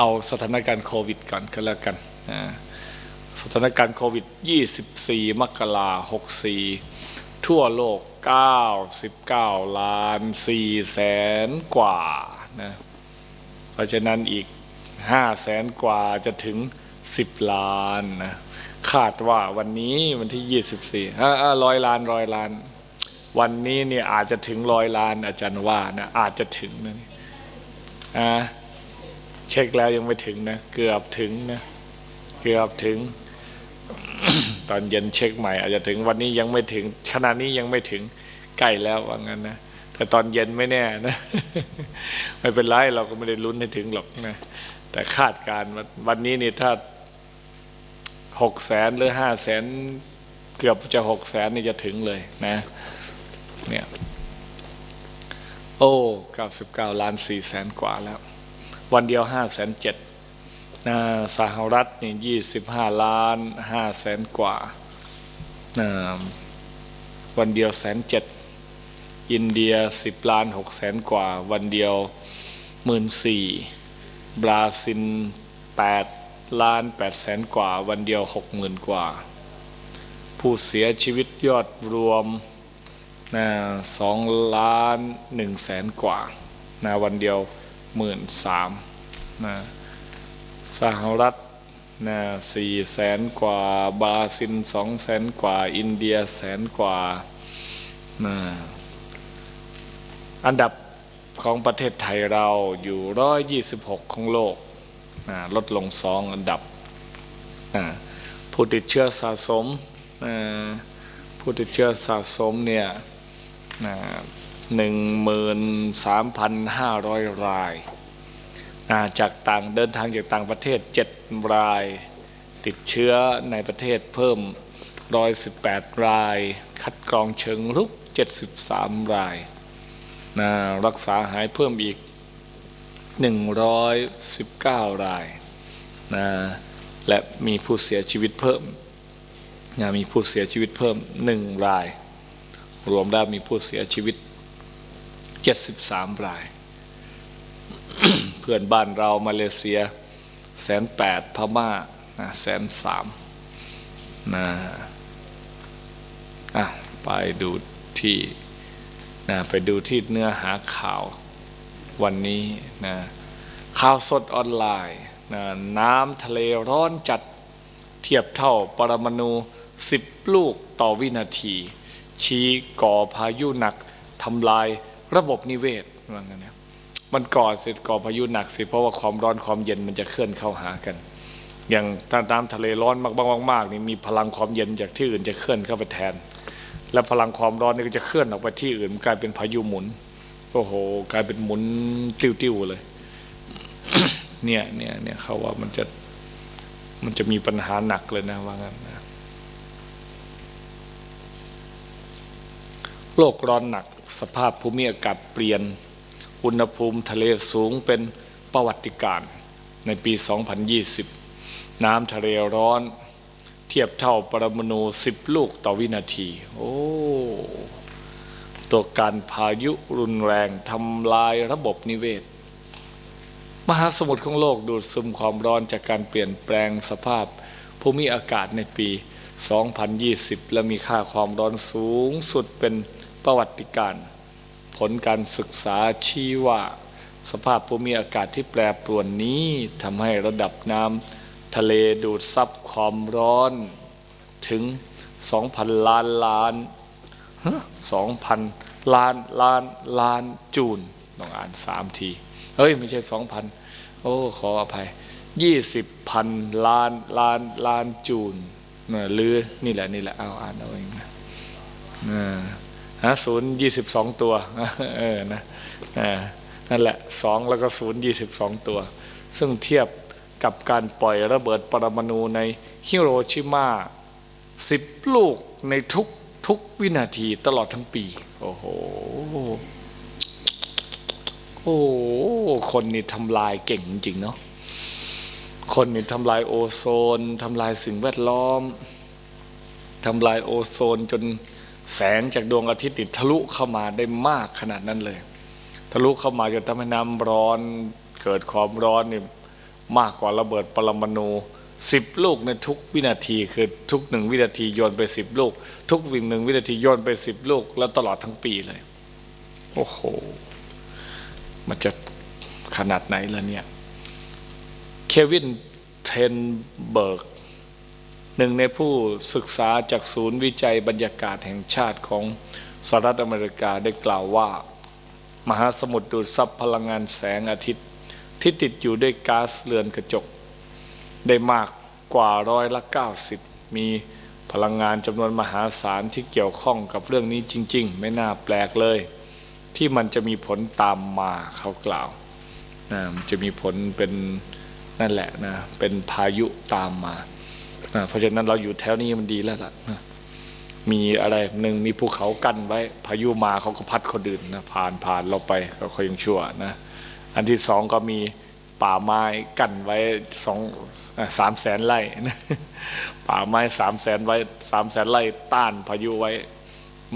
เอาสถานการณ์โควิดก่อนก็แล้วกันสถานการณ์โควิด 24 มกราคม 64 ทั่วโลก 99 ล้าน 4 แสนกว่านะเพราะฉะนั้นอีก 5 แสนกว่าจะถึง 10 ล้านนะคาดว่าวันนี้วันที่ 24อ่าร้อยล้านร้อยล้าน วันนี้เนี่ยอาจจะถึงร้อยล้านอาจารย์ว่านะอาจจะถึงนะอ่า เช็คแล้วยังไม่ถึงนะ เกือบถึงนะเกือบถึง ตอนเย็นเช็คใหม่ อาจจะถึงวันนี้ยังไม่ถึงขณะนี้ยังไม่ถึงใกล้แล้วว่างั้นนะแต่ตอนเย็นไม่แน่นะ ไม่เป็นไรเราก็ไม่ได้ลุ้นให้ถึงหรอกนะแต่คาดการณ์วันนี้นี่ถ้าหกแสนหรือห้าแสนเกือบจะหกแสนนี่จะถึงเลยนะ เนี่ย โอ้เก้าสิบเก้าล้านสี่แสนกว่าแล้ว วันเดียวห้าแสนเจ็ดสหรัฐนี่ยี่สิบห้าล้านห้าแสนกว่า วันเดียวแสนเจ็ดอินเดียสิบล้านหกแสนกว่า วันเดียวหมื่นสี่บราซิลแปดล้านแปดแสนกว่า วันเดียวหกหมื่นกว่า ผู้เสียชีวิตยอดรวมสองล้านหนึ่งแสนกว่า วันเดียว หมื่นสามนะสหรัฐนะสี่แสนกว่าบราซิลสองแสนกว่า อินเดียแสนกว่านะอันดับของประเทศไทยเราอยู่ร้อยยี่สิบหกของโลกนะลดลงสองอันดับนะผู้ติดเชื้อสะสมนะผู้ติดเชื้อสะสมเนี่ยนะ 13,500 รายจากต่างเดินทางจากต่างประเทศ 7 ราย ติดเชื้อในประเทศเพิ่ม 118 ราย คัดกรองเชิงลุก 73 รายนรักษาหายเพิ่มอีก 119 รายาะและมีผู้เสียชีวิตเพิ่มมีผู้เสียชีวิตเพิ่ม 1 ราย รวมได้มีผู้เสียชีวิต 73 ราย เพื่อนบ้านเรามาเลเซียแสนแปดพม่าแสนสามนะอะไปดูที่นะไปดูที่เนื้อหาข่าววันนี้นะข่าวสดออนไลน์นะน้ำทะเลร้อนจัดเทียบเท่าปรมาณู10 ลูกต่อวินาที ชี้ก่อพายุหนักทำลาย ระบบนิเวศว่างั้นนะมันก่อเสร็จก่อพายุหนักสิเพราะว่าความร้อนความเย็นมันจะเคลื่อนเข้าหากัน อย่างถ้าน้ำทะเลร้อนมากๆนี่มีพลังความเย็นจากที่อื่นจะเคลื่อนเข้าไปแทน และพลังความร้อนนี่ก็จะเคลื่อนออกไปที่อื่นกลายเป็นพายุหมุนโอ้โหกลายเป็นหมุนติ้วๆเลย เนี่ยเนี่ยเนี่ยเขาว่ามันจะมันจะมีปัญหาหนักเลยนะว่างั้นนะโลกร้อนหนัก สภาพภูมิอากาศเปลี่ยน อุณหภูมิทะเลสูงเป็นประวัติการในปี 2020 น้ำทะเลร้อน เทียบเท่าปรมาณู10 ลูกต่อวินาที โอ้ตัวการพายุรุนแรงทำลายระบบนิเวศ มหาสมุทรของโลกดูดซึมความร้อนจากการเปลี่ยนแปลงสภาพภูมิอากาศในปี 2020 และมีค่าความร้อนสูงสุดเป็น ประวัติการ ผลการศึกษาชี้ว่าสภาพภูมิอากาศที่แปรปรวนนี้ทำให้ระดับน้ำทะเลดูดซับความร้อนถึง 2,000 ล้านล้าน2,000 ล้านล้านล้านจูนต้องอ่านสามที เฮ้ย ไม่ใช่ 2,000 โอ้ ขออภัย 20พันล้านล้านล้านจูนหรือนี่แหละ นี่แหละ เอาอ่านเอาเองนะ ฮะศูนย์ยี่สิบสองตัวเออนะนั่นแหละสองแล้วก็ศูนย์ยี่สิบสองตัว ซึ่งเทียบกับการปล่อยระเบิดปรมาณูในฮิโรชิมาสิบลูกในทุกทุกวินาทีตลอดทั้งปี โอ้โห โอ้คนนี่ทำลายเก่งจริงเนาะคนนี่ทำลายโอโซนทำลายสิ่งแวดล้อมทำลายโอโซนจน แสงจากดวงอาทิตย์ติดทะลุเข้ามาได้มากขนาดนั้นเลย ทะลุเข้ามาจนทำให้น้ำร้อนเกิดความร้อนนี่มากกว่าระเบิดปรมาณูสิบลูกในทุกวินาทีคือทุกหนึ่งวินาทีโยนไปสิบลูก ทุกวิ่งหนึ่งวินาทีโยนไปสิบลูก แล้วตลอดทั้งปีเลย โอ้โห มันจะขนาดไหนล่ะเนี่ย เควินเทนเบิร์ก หนึ่งในผู้ศึกษาจากศูนย์วิจัยบรรยากาศแห่งชาติของสหรัฐอเมริกาได้กล่าวว่า มหาสมุทรดูดซับพลังงานแสงอาทิตย์ ที่ติดอยู่ด้วยก๊าซเรือนกระจก ได้มากกว่าร้อยละ 90 มีพลังงานจำนวนมหาศาลที่เกี่ยวข้องกับเรื่องนี้จริง ๆ ไม่น่าแปลกเลย ที่มันจะมีผลตามมาเขากล่าวนะจะมีผลเป็นนั่นแหละนะเป็นพายุตามมา นะเพราะฉะนั้นเราอยู่แถวนี้มันดีแล้วล่ะนะมีอะไรหนึ่งมีภูเขากั้นไว้ พายุมาเขาก็พัดคนอื่นนะผ่านผ่านเราไปก็ค่อยยังชั่วนะอันที่สองก็มีป่าไม้กั้นไว้สองสามแสนไร่นะป่าไม้สามแสนไว้สามแสนไร่ต้านพายุไว้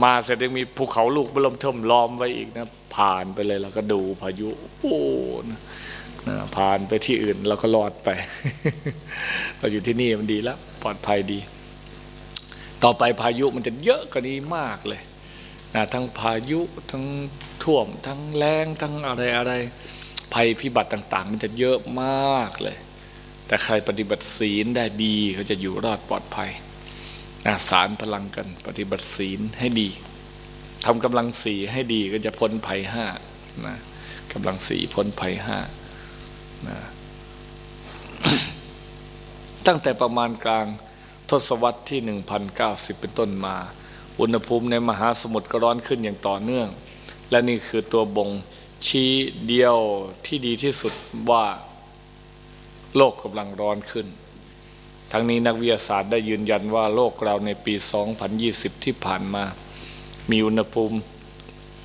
มาเสร็จยังมีภูเขาลูกบิ่มเทิมล้อมไว้อีกนะผ่านไปเลยแล้วก็ดูพายุโอ้นะ ผ่านไปที่อื่นเราก็รอดไปเราอยู่ที่นี่มันดีแล้ว ปลอดภัยดี ต่อไปพายุมันจะเยอะกว่านี้มากเลยนะทั้งพายุทั้งท่วม ทั้งแรงทั้งอะไรอะไรภัยพิบัติต่าง ๆ มันจะเยอะมากเลย แต่ใครปฏิบัติศีลได้ดีเขาจะอยู่รอดปลอดภัยนะสารพลังกันปฏิบัติศีลให้ดีทำกำลังสีให้ดีก็จะพ้นภัยห้านะกำลังสีพ้นภัยห้า นะตั้งแต่ประมาณกลางทศวรรษที่ 1090 เป็นต้นมา อุณหภูมิในมหาสมุทรก็ร้อนขึ้นอย่างต่อเนื่อง และนี่คือตัวบ่งชี้เดียวที่ดีที่สุดว่าโลกกำลังร้อนขึ้น ทั้งนี้นักวิทยาศาสตร์ได้ยืนยันว่าโลกเราในปี 2020 ที่ผ่านมา มีอุณหภูมิ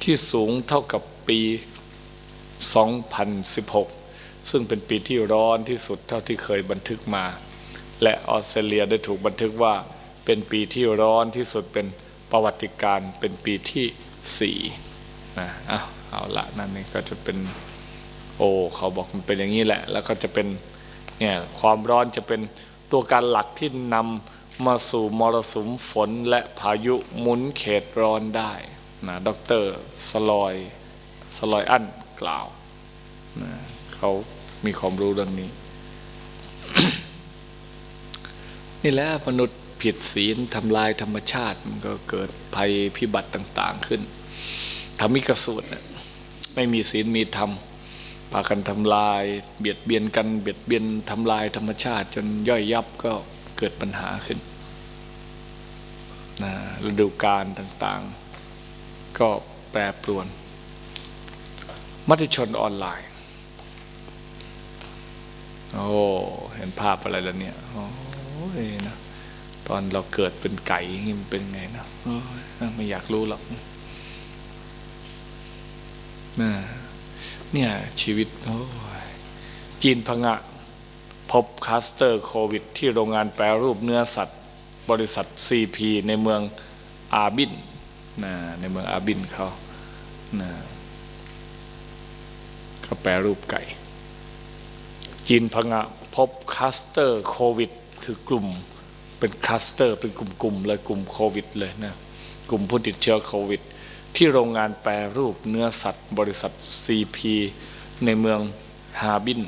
ที่สูงเท่ากับปี 2016 ซึ่งเป็นปีที่ร้อนที่สุดเท่าที่เคยบันทึกมา และออสเตรเลียได้ถูกบันทึกว่า เป็นปีที่ร้อนที่สุดเป็นประวัติการเป็นปีที่สี่นะเอาเอาละนั่นนี่ก็จะเป็นโอ้เขาบอกมันเป็นอย่างนี้แหละ แล้วก็จะเป็นเนี่ยความร้อนจะเป็นตัวการหลักที่นำมาสู่มรสุมฝนและพายุหมุนเขตร้อนได้นะดรสลอยสลอยอั้นกล่าวนะเขา มีความรู้เรื่องนี้ นี่แหละมนุษย์ผิดศีลทำลายธรรมชาติ มันก็เกิดภัยพิบัติต่าง ๆขึ้นธรรมิกสูตรเนี่ยไม่มีศีลมีธรรมพากันทำลาย เบียดเบียนกันเบียดเบียนทำลายธรรมชาติ จนย่อยยับก็เกิดปัญหาขึ้นนะฤดูกาลต่างๆ ก็แปรปรวน มติชนออนไลน์ โอ้เห็นภาพอะไรแล้วเนี่ยโอ้ยนะตอนเราเกิดเป็นไก่นี้มันเป็นไงนะไม่อยากรู้หรอกนะเนี่ยชีวิตโอ้ยจีนพังะ พบคลัสเตอร์โควิด ที่โรงงานแปรรูปเนื้อสัตว์ บริษัท CP ในเมืองอาบินนะในเมืองอาบินเขานะเขาแปรรูปไก่ จีนพังะพบคลัสเตอร์โควิด คือกลุ่มเป็นคลัสเตอร์ เป็นกลุ่มๆเลยกลุ่มโควิดเลยนะกลุ่มผู้ติดเชื้อโควิด ที่โรงงานแปรรูปเนื้อสัตว์ บริษัท CP ในเมืองฮาบิน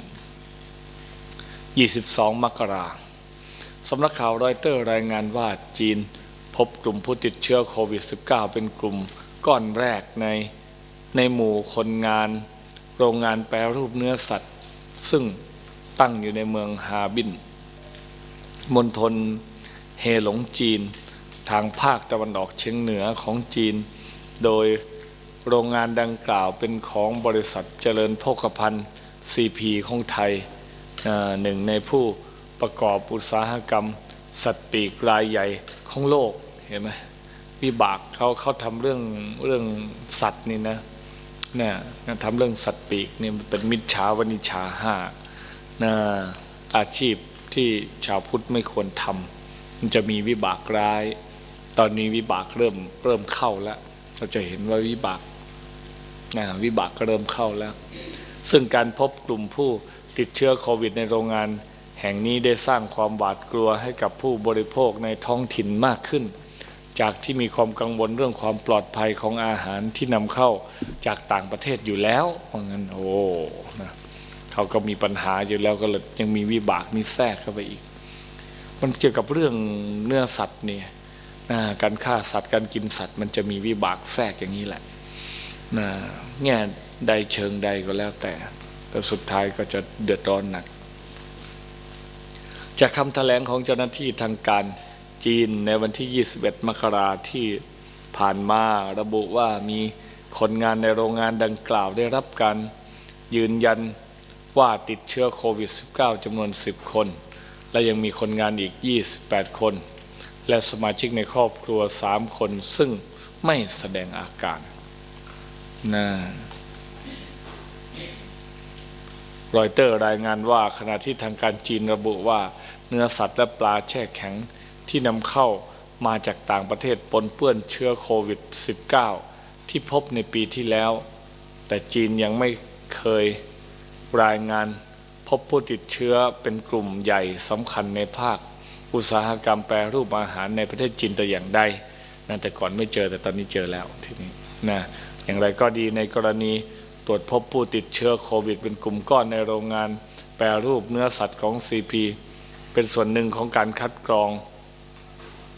22 มกราสำนักข่าวรอยเตอร์รายงานว่าจีนพบกลุ่มผู้ติดเชื้อโควิด -19 เป็นกลุ่มก้อนแรกในในหมู่คนงาน โรงงานแปรรูปเนื้อสัตว์ ซึ่ง ตั้งอยู่ในเมืองฮาบินมณฑลเฮหลงจีน ทางภาคตะวันออกเฉียงเหนือของจีน โดยโรงงานดังกล่าวเป็นของบริษัทเจริญโภคภัณฑ์ CP ของไทยหนึ่งในผู้ประกอบอุตสาหกรรม สัตว์ปีกรายใหญ่ของโลกเห็นไหมวิบากเขาเขาทำเรื่องเรื่องสัตว์นี่นะเนี่ยทำเรื่องสัตว์ปีกนี่มันเป็นมิจฉาวณิชาห้า นะอาชีพที่ชาวพุทธไม่ควรทำมันจะมีวิบากร้าย ตอนนี้วิบากเริ่มเริ่มเข้าแล้ว เราจะเห็นว่าวิบากนะวิบากก็เริ่มเข้าแล้ว ซึ่งการพบกลุ่มผู้ติดเชื้อโควิดในโรงงาน แห่งนี้ได้สร้างความหวาดกลัวให้กับผู้บริโภคในท้องถิ่นมากขึ้น จากที่มีความกังวลเรื่องความปลอดภัยของอาหารที่นำเข้าจากต่างประเทศอยู่แล้วเพราะงั้นโอ้นะ เขาก็มีปัญหาอยู่แล้วก็เลยยังมีวิบากมีแทรกเข้าไปอีก มันเกี่ยวกับเรื่องเนื้อสัตว์เนี่ยนะการฆ่าสัตว์การกินสัตว์ มันจะมีวิบากแทรกอย่างนี้แหละนะแง่ใดเชิงใดก็แล้วแต่แต่สุดท้ายก็จะเดือดร้อนหนัก จากคำแถลงของเจ้าหน้าที่ทางการจีนในวันที่ 21 มกราที่ผ่านมาระบุว่ามีคนงานในโรงงานดังกล่าวได้รับการยืนยัน ว่าติดเชื้อโควิด -19 จำนวน 10 คน และยังมีคนงานอีก 28 คน และสมาชิกในครอบครัว 3 คนซึ่งไม่แสดงอาการนะรอยเตอร์รายงานว่าขณะที่ทางการจีนระบุว่าเนื้อสัตว์และปลาแช่แข็งที่นำเข้ามาจากต่างประเทศปนเปื้อนเชื้อโควิด -19 ที่พบในปีที่แล้ว แต่จีนยังไม่เคย รายงานพบผู้ติดเชื้อเป็นกลุ่มใหญ่สำคัญในภาค อุตสาหกรรมแปรรูปอาหารในประเทศจีนแต่อย่างใดนะแต่ก่อนไม่เจอแต่ตอนนี้เจอแล้วทีนี้นะอย่างไรก็ดีในกรณีตรวจพบผู้ติดเชื้อโควิด เป็นกลุ่มก้อนในโรงงานแปรรูปเนื้อสัตว์ของ CP เป็นส่วนหนึ่งของการคัดกรอง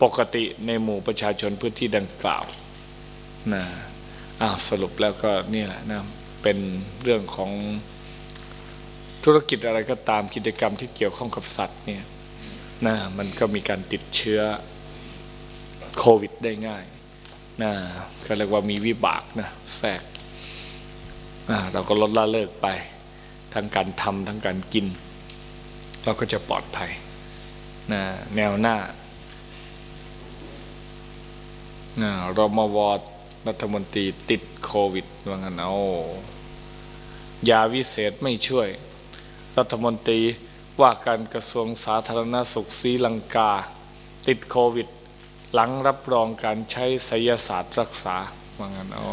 ปกติในหมู่ประชาชนพื้นที่ดังกล่าวนะอ้าวสรุปแล้วก็นี่แหละนะเป็นเรื่องของ ธุรกิจอะไรก็ตามกิจกรรมที่เกี่ยวข้องกับสัตว์เนี่ยนะมันก็มีการติดเชื้อโควิดได้ง่ายนะก็เรียกว่ามีวิบากนะแทรกนะเราก็ลดละเลิกไป ทั้งการทำทั้งการกิน เราก็จะปลอดภัยนะแนวหน้านะรมวรัฐมนตรีติดโควิดว่างั้นเอายาวิเศษไม่ช่วย รัฐมนตรีว่าการกระทรวงสาธารณสุขศรีลังกา ติดโควิด หลังรับรองการใช้ไสยศาสตร์รักษาว่างั้นโอ้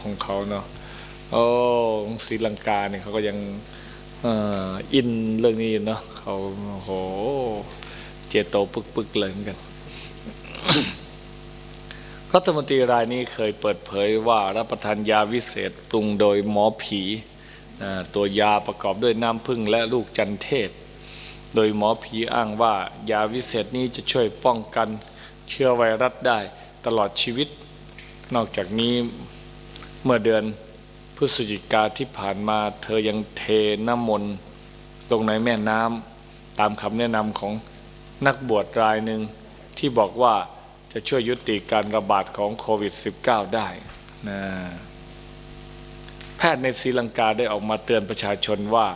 ของเขาเนาะโอ้ของศรีลังกาเนี่ยเขาก็ยังอินเรื่องนี้เนาะเขาโอ้โหเจโตปึกๆเลยเหมือนกันรัฐมนตรีรายนี้เคยเปิดเผยว่ารับประทานยาวิเศษปรุงโดยหมอผี ตัวยาประกอบด้วยน้ำผึ้งและลูกจันเทศ โดยหมอผีอ้างว่ายาวิเศษนี้จะช่วยป้องกันเชื้อไวรัสได้ตลอดชีวิต นอกจากนี้เมื่อเดือนพฤศจิกาที่ผ่านมาเธอยังเทน้ำมนต์ลงในแม่น้ำตามคำแนะนำของนักบวชรายหนึ่งที่บอกว่าจะช่วยยุติการระบาดของโควิด -19 ได้นะ พทย์ในศรีลังกาได้ออกมาเตือนประชาชนว่า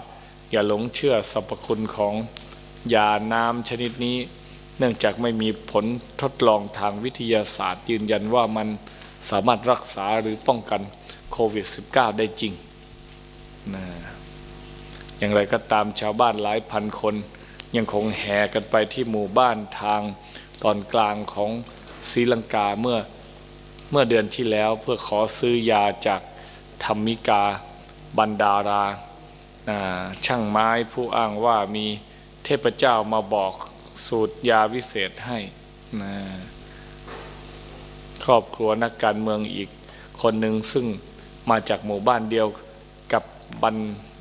อย่าหลงเชื่อสรรพคุณของยาน้ำชนิดนี้ เนื่องจากไม่มีผลทดลองทางวิทยาศาสตร์ ยืนยันว่ามันสามารถรักษาหรือป้องกันโควิด -19 ได้จริงนะอย่างไรก็ตามชาวบ้านหลายพันคน ยังคงแห่กันไปที่หมู่บ้านทางตอนกลางของศรีลังกาเมื่อเมื่อเดือนที่แล้วเพื่อขอซื้อยาจาก ธรรมิกาบันดาราช่างไม้ผู้อ้างว่ามีเทพเจ้ามาบอกสูตรยาวิเศษให้นะครอบครัวนักการเมืองอีกคนหนึ่งซึ่งมาจากหมู่บ้านเดียวกับบัน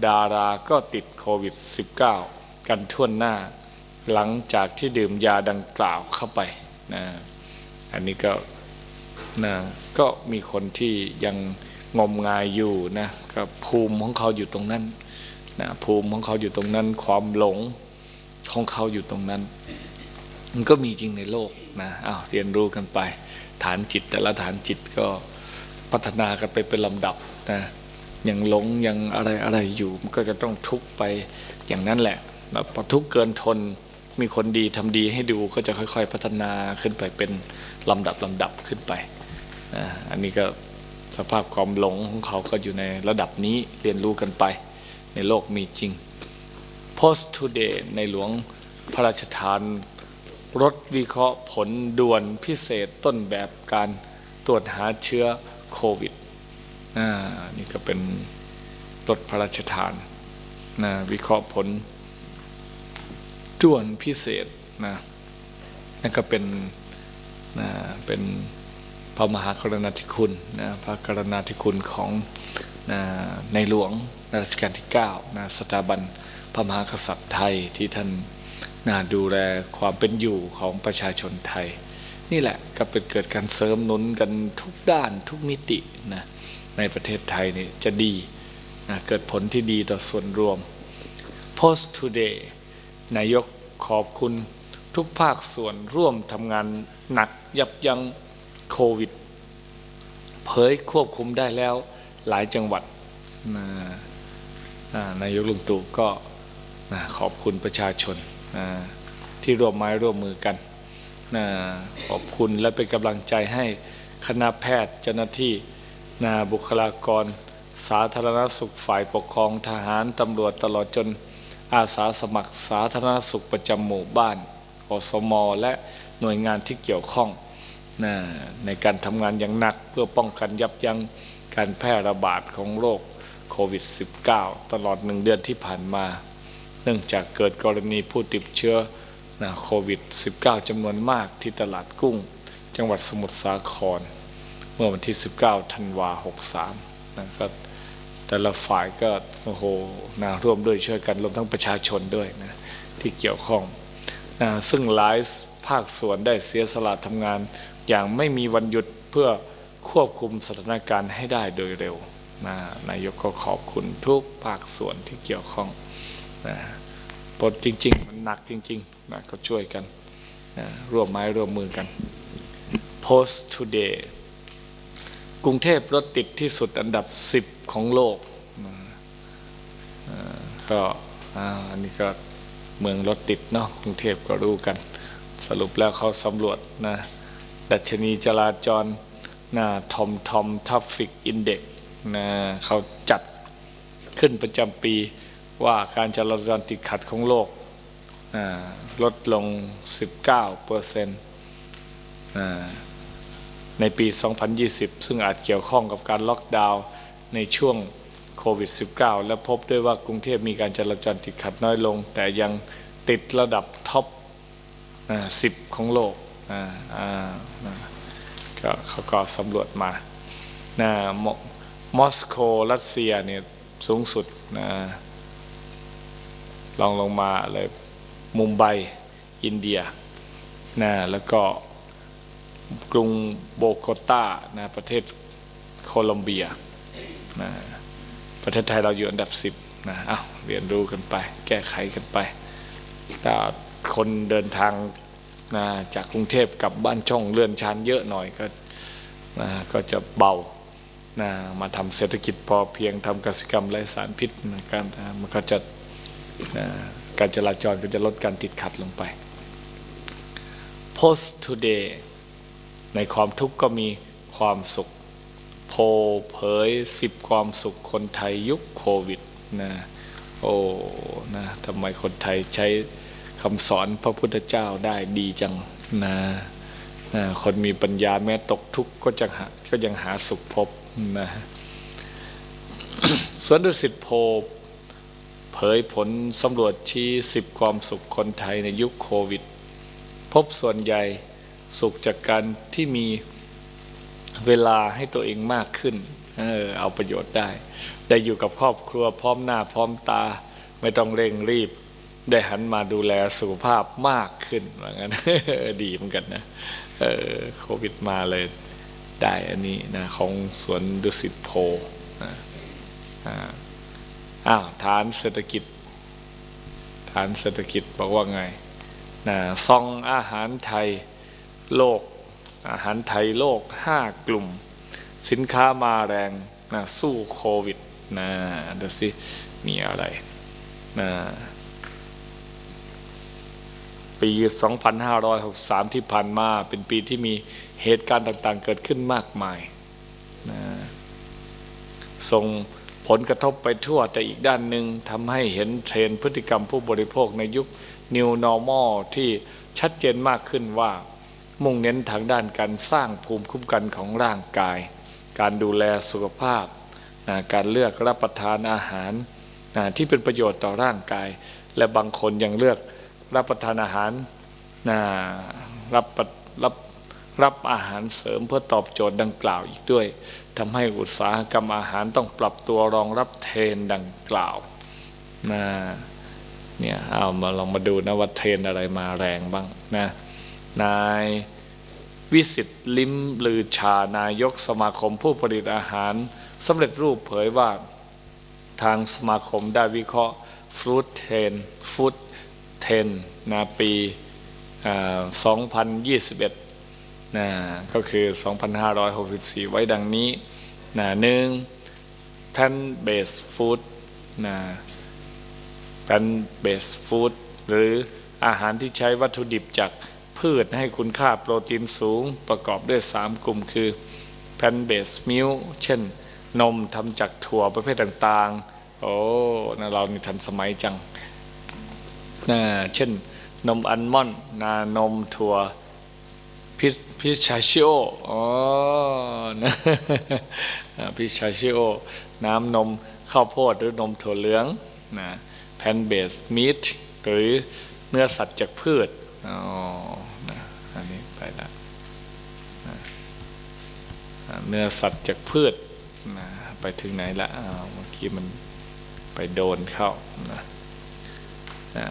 ดาราก็ติดโควิด -19 กันทั่วหน้า หลังจากที่ดื่มยาดังกล่าวเข้าไปนะอันนี้ก็นะก็มีคนที่ยัง งมงายอยู่นะก็ภูมิของเขาอยู่ตรงนั้นนะภูมิของเขาอยู่ตรงนั้น ความหลงของเขาอยู่ตรงนั้น มันก็มีจริงในโลกนะอ้าวเรียนรู้กันไป ฐานจิตแต่ละฐานจิตก็พัฒนากันไปเป็นลำดับนะยังหลงยังอะไรอะไรอยู่มันก็จะต้องทุกข์ไปอย่างนั้นแหละแล้วพอทุกข์เกินทนมีคนดีทำดีให้ดูก็จะค่อย ๆ พัฒนาขึ้นไปเป็นลำดับลำดับขึ้นไป อันนี้ก็ สภาพความหลงของเขาก็อยู่ในระดับนี้เรียนรู้กันไป ในโลกมีจริง Post Today ในหลวงพระราชทานรถวิเคราะห์ผลด่วนพิเศษต้นแบบการตรวจหาเชื้อโควิดอ่านี่ก็เป็นรถพระราชทานนะวิเคราะห์ผลด่วนพิเศษนะนั่นก็เป็นนะเป็น พระมหากรณาธิคุณนะพระกรณาธิคุณของนะในหลวงรัชกาลที่9นะสถาบันพระมหากษัตริย์ไทยที่ท่านนะดูแลความเป็นอยู่ของประชาชนไทย นี่แหละก็เป็นเกิดการเสริมหนุนกันทุกด้านทุกมิตินะในประเทศไทยนี่จะดีนะเกิดผลที่ดีต่อส่วนรวม Post Today นายกขอบคุณทุกภาคส่วนร่วมทำงานหนักยับยั้ง โควิด เผยควบคุมได้แล้วหลายจังหวัดนายกลุงตู่ก็ขอบคุณประชาชนที่ร่วมไม้ร่วมมือกันขอบคุณและเป็นกำลังใจให้คณะแพทย์เจ้าหน้าที่นะบุคลากร สาธารณสุขฝ่ายปกครองทหารตำรวจตลอดจนอาสาสมัครสาธารณสุขประจำหมู่บ้านอสมและหน่วยงานที่เกี่ยวข้อง ในการทำงานอย่างหนักเพื่อป้องกันยับยั้งการแพร่ระบาดของโรคโควิด -19 ตลอดหนึ่งเดือนที่ผ่านมา เนื่องจากเกิดกรณีผู้ติดเชื้อโควิด -19 จำนวนมากที่ตลาดกุ้ง จังหวัดสมุทรสาคร เมื่อวันที่ 19 ธันวา 63 นะก็แต่ละฝ่ายก็โอ้โหนะร่วมด้วยช่วยกันรวมทั้งประชาชนด้วยนะที่เกี่ยวข้องนะซึ่งหลายภาคส่วนได้เสียสละทำงาน อย่างไม่มีวันหยุดเพื่อควบคุมสถานการณ์ให้ได้โดยเร็วนะนายกก็ขอบคุณทุกภาคส่วนที่เกี่ยวข้องนะปดจริงๆมันหนักจริงๆนะก็ช่วยกันนะร่วมไม้ร่วมมือกัน Post Today กรุงเทพรถติดที่สุดอันดับ 10 ของโลกนะก็อันนี้ก็เมืองรถติดเนาะกรุงเทพก็รู้กัน สรุปแล้วเขาสำรวจนะ ดัชนีจราจรนะทอมทอมทัฟฟิกอินเด็กนะเขาจัดขึ้นประจำปีว่าการจราจรติดขัดของโลกนะลดลง 19เปอร์เซ็นต์ในปี 2020 ซึ่งอาจเกี่ยวข้องกับการล็อกดาวน์ในช่วงโควิด -19 และพบด้วยว่ากรุงเทพมีการจราจรติดขัดน้อยลง แต่ยังติดระดับท็อปสิบของโลก เขาก็สำรวจมานะมมอสโกรัสเซียเนี่ยสูงสุดนะลองลงมาเลยมุมไบอินเดียนะแล้วก็กรุงโบโกตานะประเทศโคลอมเบียนะประเทศไทยเราอยู่อันดับสิบนะเอ้าเรียนรู้กันไป แก้ไขกันไปถ้าคนเดินทาง นะจากกรุงเทพกลับบ้านช่องเลื่อนชั้นเยอะหน่อยก็นะก็จะเบานะมาทำเศรษฐกิจพอเพียงทำกสิกรรมไร้สารพิษนะการมันก็จะนะการจราจรก็จะลดการติดขัดลงไป Post Today ในความทุกข์ก็มีความสุข โพเผยสิบความสุขคนไทยยุคโควิดนะโอ้นะทำไมคนไทยใช้ คำสอนพระพุทธเจ้าได้ดีจังนะนะคนมีปัญญาแม้ตกทุกข์ก็จะหาก็ยังหาสุขพบนะสวนดุสิตโพเผยผลสำรวจชี้สิบความสุขคนไทยในยุคโควิด พบส่วนใหญ่สุขจากการที่มีเวลาให้ตัวเองมากขึ้น เออเอาประโยชน์ได้ ได้อยู่กับครอบครัวพร้อมหน้าพร้อมตา ไม่ต้องเร่งรีบ ได้หันมาดูแลสุขภาพมากขึ้นว่างั้นดีเหมือนกันนะเออโควิดมาเลยได้อันนี้นะของสวนดุสิตโพนะอ้าวฐานเศรษฐกิจ ฐานเศรษฐกิจบอกว่าไงนะซองอาหารไทยโลก อาหารไทยโลก 5 กลุ่ม สินค้ามาแรงนะสู้โควิดนะดูสิมีอะไรนะ 2563 ที่ผ่านมา เป็นปีที่มีเหตุการณ์ต่างๆ เกิดขึ้นมากมายนะส่งผลกระทบไปทั่วแต่อีกด้านหนึ่งทำให้เห็นเทรนพฤติกรรมผู้บริโภคในยุค New Normal ที่ชัดเจนมากขึ้นว่า มุ่งเน้นทางด้านการสร้างภูมิคุ้มกันของร่างกาย การดูแลสุขภาพการเลือกรับประทานอาหารนะที่เป็นประโยชน์ต่อร่างกาย และบางคนยังเลือก รับประทานอาหารนะรับรับรับอาหารเสริมเพื่อตอบโจทย์ดังกล่าวอีกด้วยทำให้อุตสาหกรรมอาหารต้องปรับตัวรองรับเทรนด์ดังกล่าวนะเนี่ยเอามาลองมาดูนะว่าเทรนอะไรมาแรงบ้างนะนายวิสิตลิมลือชานายกสมาคมผู้ผลิตอาหารสำเร็จรูปเผยว่าทางสมาคมได้วิเคราะห์ฟรุตเทรนฟู้ด เทนนาปี2021นะก็คือ 2,564 ไว้ดังนี้นะหนึ่ง plant based food นะ plant based food หรืออาหารที่ใช้วัตถุดิบจากพืชให้คุณค่าโปรตีนสูงประกอบด้วย 3 กลุ่มคือ plant based milk เช่น นมทำจากถั่วประเภทต่างๆ โอ้นะเรานี่ทันสมัยจัง เช่นนมอัลมอนด์นานมถั่วพิพิชาชิโออ๋อนะพิชาชิโอ น้ำนมข้าวโพดหรือนมถั่วเหลืองนะแพนเบสมีทหรือเนื้อสัตว์จากพืชอ๋อนะอันนี้ไปละนะเนื้อสัตว์จากพืชนะไปถึงไหนละเมื่อกี้มันไปโดนเข้านะนะอ่า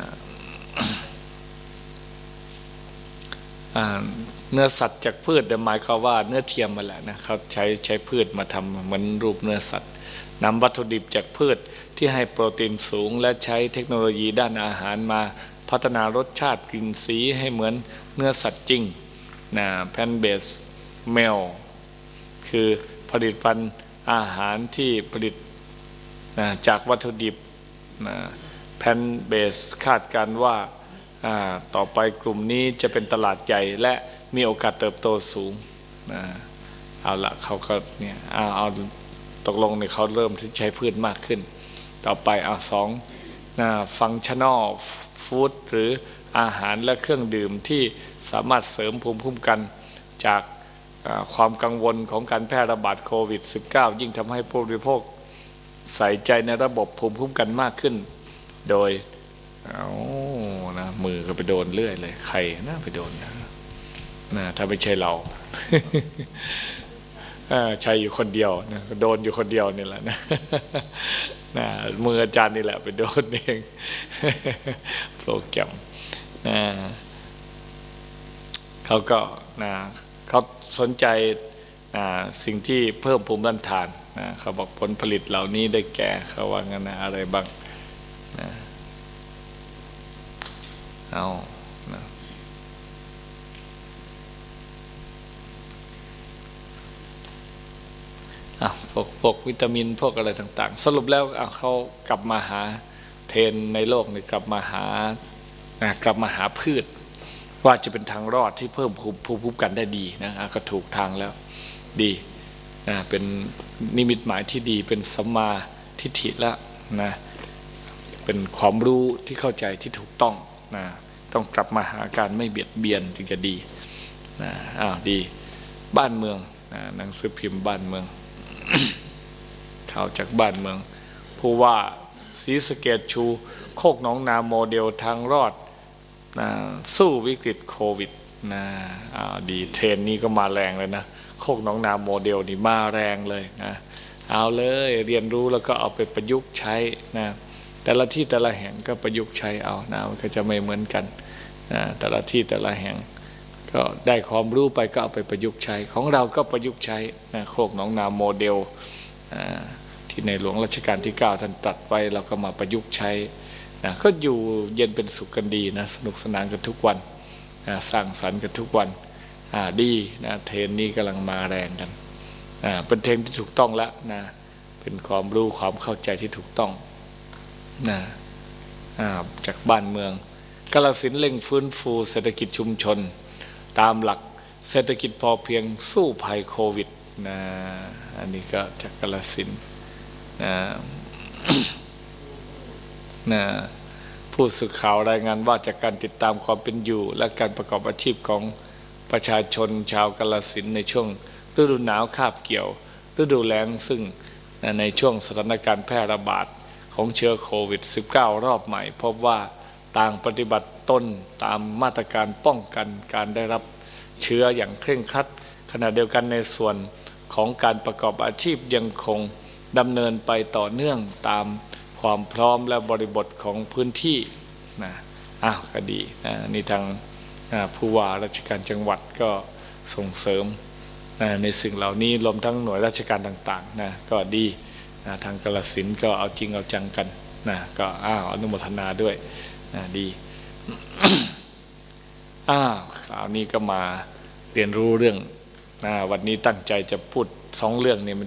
เนื้อสัตว์จากพืชหมายความว่าเนื้อเทียมมาแหละนะเขาใช้ใช้พืชมาทำเหมือนรูปเนื้อสัตว์นำวัตถุดิบจากพืชที่ให้โปรตีนสูง และใช้เทคโนโลยีด้านอาหารมาพัฒนารสชาติกลิ่นสีให้เหมือนเนื้อสัตว์จริงนะแพนเบสเมลคือผลิตภัณฑ์อาหารที่ผลิตนะจากวัตถุดิบนะ แพนเบสคาดการว่าต่อไปกลุ่มนี้จะเป็นตลาดใหญ่และมีโอกาสเติบโตสูงเอาละเขาก็เนี่ยเอาเอาตกลงเนี่ยเขาเริ่มที่ใช้พืชมากขึ้น ต่อไปเอาสองฟังชั่นอลฟู้ดหรืออาหารและเครื่องดื่มที่สามารถเสริมภูมิคุ้มกันจากความกังวลของการแพร่ระบาดโควิด -19 ยิ่งทำให้ผู้บริโภคใส่ใจในระบบภูมิคุ้มกันมากขึ้น โดยเอานะมือก็ไปโดนเรื่อยเลย ใครน่าไปโดนนะนะถ้าไม่ใช่เราใช่อยู่คนเดียวนะโดนอยู่คนเดียวนี่แหละนะนะมืออาจารย์นี่แหละ ไปโดนเองโปรแกรมนะเขาก็นะเขาสนใจนะสิ่งที่เพิ่มภูมิต้านทานนะเขาบอกผลผลิตเหล่านี้ได้แก่เขาว่างั้นนะอะไรบ้าง นะเอานะอะพวกพวกวิตามินพวกอะไรต่าง ๆ สรุปแล้วเขากลับมาหาเทรนในโลกนี่กลับมาหากลับมาหาพืช ว่าจะเป็นทางรอดที่เพิ่มภูมิคุ้มกันได้ดีนะก็ถูกทางแล้วดีนะเป็นนิมิตหมายที่ดีเป็นสัมมาทิฏฐิแล้วนะ เป็นความรู้ที่เข้าใจที่ถูกต้องนะต้องกลับมาหาการไม่เบียดเบียนถึงจะดีนะอ้าวดีบ้านเมืองนะหนังสือพิมพ์บ้านเมืองข่าวจากบ้านเมืองผู้ว่าศรีสเกดชู โคกน้องนาโมเดลทางรอดนะสู้วิกฤตโควิดนะอ้าวดีเทรนนี้ก็มาแรงเลยนะโคกน้องนาโมเดลนี่มาแรงเลยนะเอาเลยเรียนรู้แล้วก็เอาไปประยุกต์ใช้นะ แต่ละที่แต่ละแห่งก็ประยุกต์ใช้เอานะมันก็จะไม่เหมือนกันนะแต่ละที่แต่ละแห่ง ก็ได้ความรู้ไปก็เอาไปประยุกต์ใช้ ของเราก็ประยุกต์ใช้นะโคกหนองนาโมเดลที่ในหลวงรัชกาลที่ 9 ท่านตรัสไว้เราก็มาประยุกต์ใช้นะก็อยู่เย็นเป็นสุขกันดีนะสนุกสนานกันทุกวันนะสร้างสรรค์กันทุกวันดีนะเทรนนี้กำลังมาแรงกันนะเป็นเทรนที่ถูกต้องแล้วนะเป็นความรู้ความเข้าใจที่ถูกต้อง นะจากบ้านเมืองกาลสินเร่งฟื้นฟูเศรษฐกิจชุมชน ตามหลักเศรษฐกิจพอเพียงสู้ภัยโควิดนะอันนี้ก็จากกาลสินนะนะผู้สื่อข่าวรายงานว่าจากการติดตามความเป็นอยู่ และการประกอบอาชีพของประชาชนชาวกาลสินในช่วงฤดูหนาวคาบเกี่ยว ฤดูแล้งซึ่งในช่วงสถานการณ์แพร่ระบาด ของเชื้อโควิด -19 รอบใหม่ พบว่าต่างปฏิบัติต้นตามมาตรการป้องกันการได้รับเชื้ออย่างเคร่งครัด ขณะเดียวกันในส่วนของการประกอบอาชีพยังคงดำเนินไปต่อเนื่องตามความพร้อมและบริบทของพื้นที่นะอ้าวก็ดีนะนี่ทางผู้ว่าราชการจังหวัดก็ส่งเสริมนะในสิ่งเหล่านี้รวมทั้งหน่วยราชการต่างๆนะก็ดี นะทางกรสินก็เอาจริงเอาจังกันนะก็อ้าวอนุโมทนาด้วยนะดีอ้าวคราวนี้ก็มาเรียนรู้เรื่องนะวันนี้ตั้งใจจะพูดสองเรื่องเนี่ย